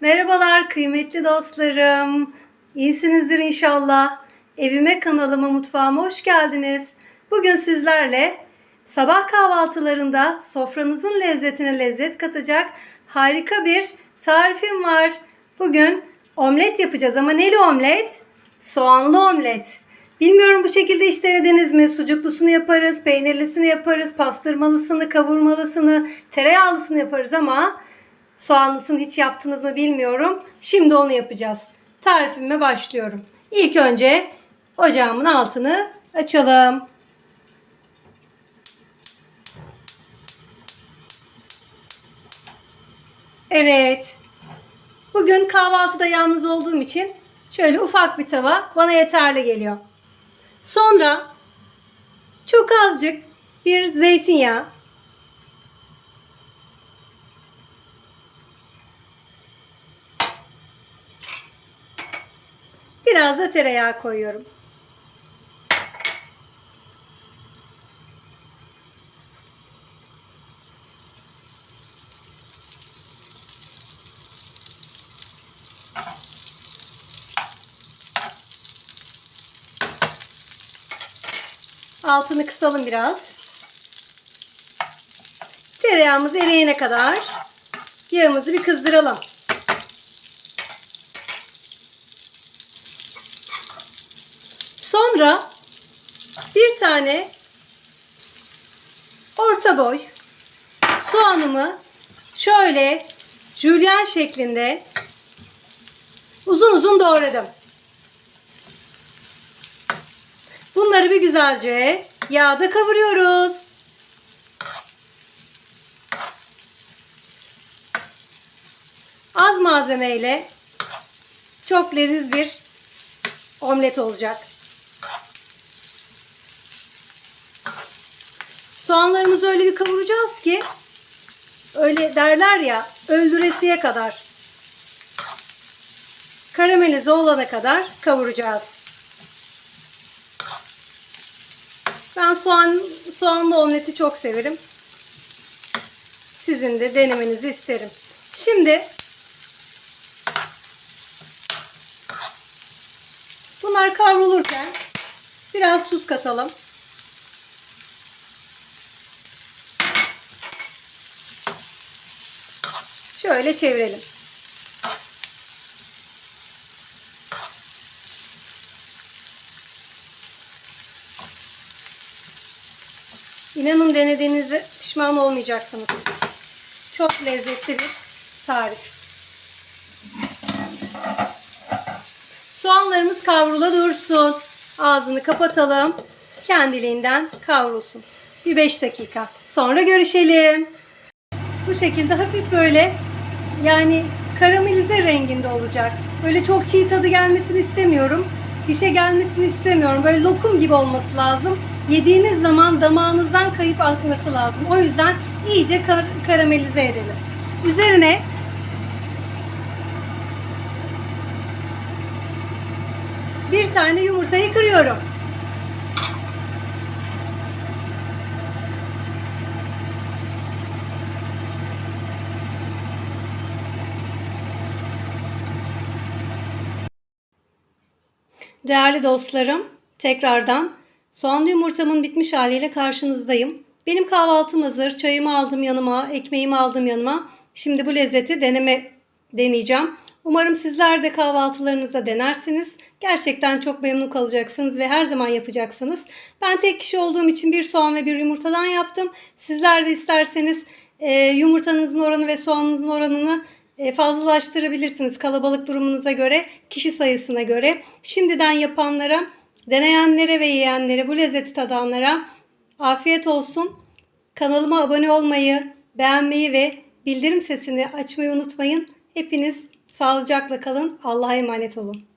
Merhabalar kıymetli dostlarım. İyisinizdir inşallah. Evime kanalıma mutfağıma hoş geldiniz. Bugün sizlerle sabah kahvaltılarında sofranızın lezzetine lezzet katacak harika bir tarifim var. Bugün omlet yapacağız ama neli omlet? Soğanlı omlet. Bilmiyorum bu şekilde hiç denediniz mi? Sucuklusunu yaparız, peynirlisini yaparız, pastırmalısını, kavurmalısını, tereyağlısını yaparız ama soğanlısını hiç yaptınız mı bilmiyorum. Şimdi onu yapacağız. Tarifime başlıyorum. İlk önce ocağımın altını açalım. Evet. Bugün kahvaltıda yalnız olduğum için şöyle ufak bir tava bana yeterli geliyor. Sonra çok azıcık bir zeytinyağı Biraz da tereyağı koyuyorum. Altını kısalım biraz. Tereyağımız eriyene kadar yağımızı bir kızdıralım. Sonra bir tane orta boy soğanımı şöyle jülyen şeklinde uzun uzun doğradım. Bunları bir güzelce yağda kavuruyoruz. Az malzemeyle çok leziz bir omlet olacak. Soğanlarımızı öyle bir kavuracağız ki öyle derler ya öldüresiye kadar karamelize olana kadar kavuracağız. Ben soğan soğanlı omleti çok severim. Sizin de denemenizi isterim. Şimdi bunlar kavrulurken biraz tuz katalım. Şöyle çevirelim. İnanın denediğinizde pişman olmayacaksınız. Çok lezzetli bir tarif. Soğanlarımız kavrula dursun. Ağzını kapatalım. Kendiliğinden kavrulsun. Bir 5 dakika. Sonra görüşelim. Bu şekilde hafif böyle yani karamelize renginde olacak. Böyle çok çiğ tadı gelmesini istemiyorum. Dişe gelmesini istemiyorum. Böyle lokum gibi olması lazım. Yediğiniz zaman damağınızdan kayıp akması lazım. O yüzden iyice kar- karamelize edelim. Üzerine bir tane yumurtayı kırıyorum. Değerli dostlarım, tekrardan soğanlı yumurtamın bitmiş haliyle karşınızdayım. Benim kahvaltım hazır. Çayımı aldım yanıma, ekmeğimi aldım yanıma. Şimdi bu lezzeti deneme deneyeceğim. Umarım sizler de kahvaltılarınızda denersiniz. Gerçekten çok memnun kalacaksınız ve her zaman yapacaksınız. Ben tek kişi olduğum için bir soğan ve bir yumurtadan yaptım. Sizler de isterseniz e, yumurtanızın oranı ve soğanınızın oranını fazlalaştırabilirsiniz kalabalık durumunuza göre, kişi sayısına göre. Şimdiden yapanlara, deneyenlere ve yiyenlere, bu lezzeti tadanlara afiyet olsun. Kanalıma abone olmayı, beğenmeyi ve bildirim sesini açmayı unutmayın. Hepiniz sağlıcakla kalın. Allah'a emanet olun.